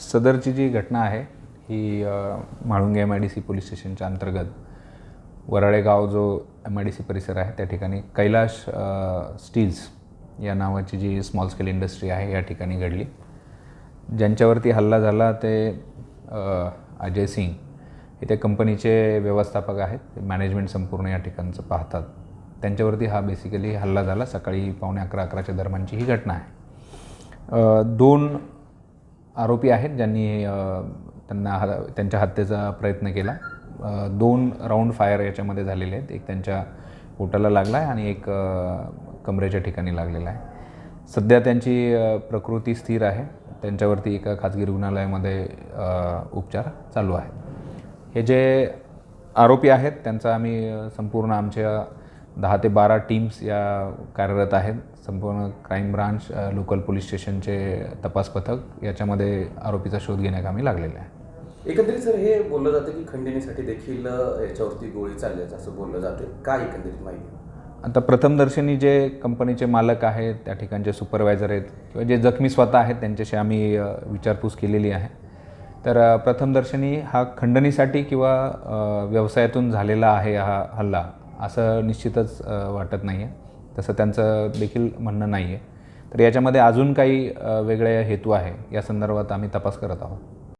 सदरची जी घटना आहे ही Mhalunge M I D C police स्टेशनच्या अंतर्गत वराळेगाव जो एम आय डी सी परिसर आहे त्या ठिकाणी कैलाश स्टील्स या नावाची जी स्मॉल स्केल इंडस्ट्री आहे या ठिकाणी घडली. ज्यांच्यावरती हल्ला झाला ते अजय सिंग. हे त्या कंपनीचे व्यवस्थापक आहेत मॅनेजमेंट संपूर्ण या ठिकाणचं पाहतात. त्यांच्यावरती हा बेसिकली हल्ला झाला सकाळी पावणे अकरा अकराच्या दरम्यानची ही घटना आहे. दोन आरोपी आहेत ज्यांनी त्यांना ह त्यांच्या हत्येचा प्रयत्न केला. दोन राऊंड फायर याच्यामध्ये झालेले आहेत. एक त्यांच्या पोटाला लागला आहे आणि एक कमरेच्या ठिकाणी लागलेला आहे. सध्या त्यांची प्रकृती स्थिर आहे. त्यांच्यावरती एका खाजगी रुग्णालयामध्ये उपचार चालू आहेत. हे जे आरोपी आहेत त्यांचा आम्ही संपूर्ण आमच्या दहा ते बारा टीम्स या कार्यरत आहेत. संपूर्ण क्राईम ब्रांच लोकल पोलीस स्टेशनचे तपास पथक याच्यामध्ये आरोपीचा शोध घेण्याकामी लागलेला आहे. एकंदरीत सर हे बोललं जातं की खंडणीसाठी देखील याच्यावरती गोळी चालल्याचं असं बोललं जाते. काय एकंदरीत माहिती? आता प्रथमदर्शनी जे कंपनीचे मालक आहेत त्या ठिकाणचे सुपरवायझर आहेत किंवा जे जखमी स्वतः आहेत त्यांच्याशी आम्ही विचारपूस केलेली आहे. तर प्रथमदर्शनी हा खंडणीसाठी किंवा व्यवसायातून झालेला आहे हा हल्ला. असं निश्चितच वाटत नाही आहे तसं त्यांचं देखील म्हणणं नाही आहे तर याच्यामध्ये अजून काही वेगळे हेतू आहे या संदर्भात आम्ही तपास करत आहोत.